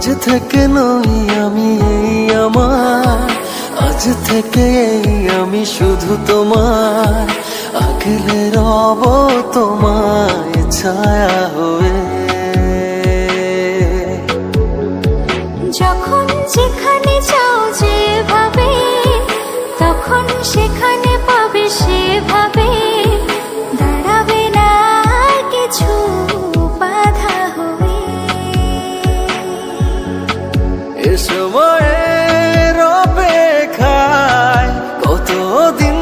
আজ থেকে নই আমি এই আমার। আজ থেকে এই আমি শুধু তোমার। আগলে রব তোমায় ছায়া হয়ে। যখন যেখানে খায় কতদিন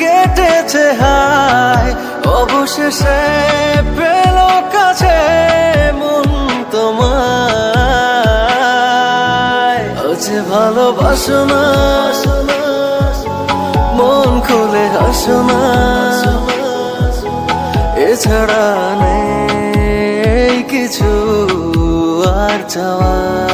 কেটেছে হায়, অবশেষে পেল কাছে মন তোমায়। আজ ভালোবাসো না, মন খুলে হাসো না, এছাড়া নেই কিছু আর চাওয়ার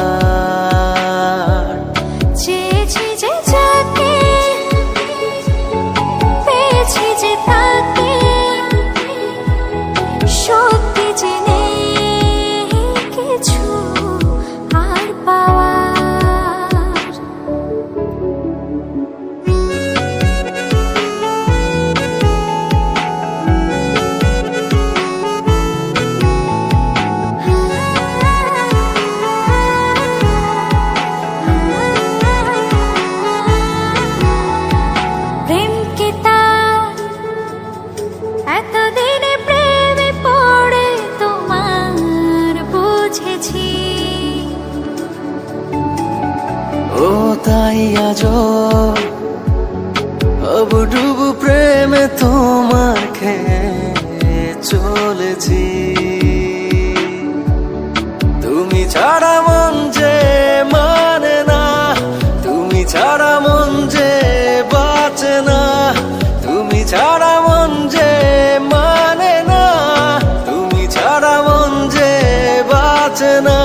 তাই আজ ডুবু প্রেমে খেয়ে চলেছি। তুমি ছাড়া মন যে মানে না, তুমি ছাড়া মন যে বাঁচে না, তুমি ছাড়া মন যে মানে না, তুমি ছাড়া মন যে বাঁচে না।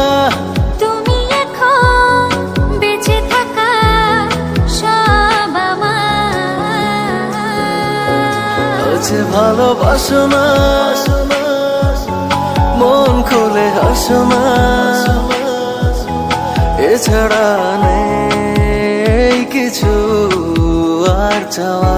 আছে ভালোবাসো না। মন খুলে হাসো না। এছাড়া নেই কিছু আর চাওয়া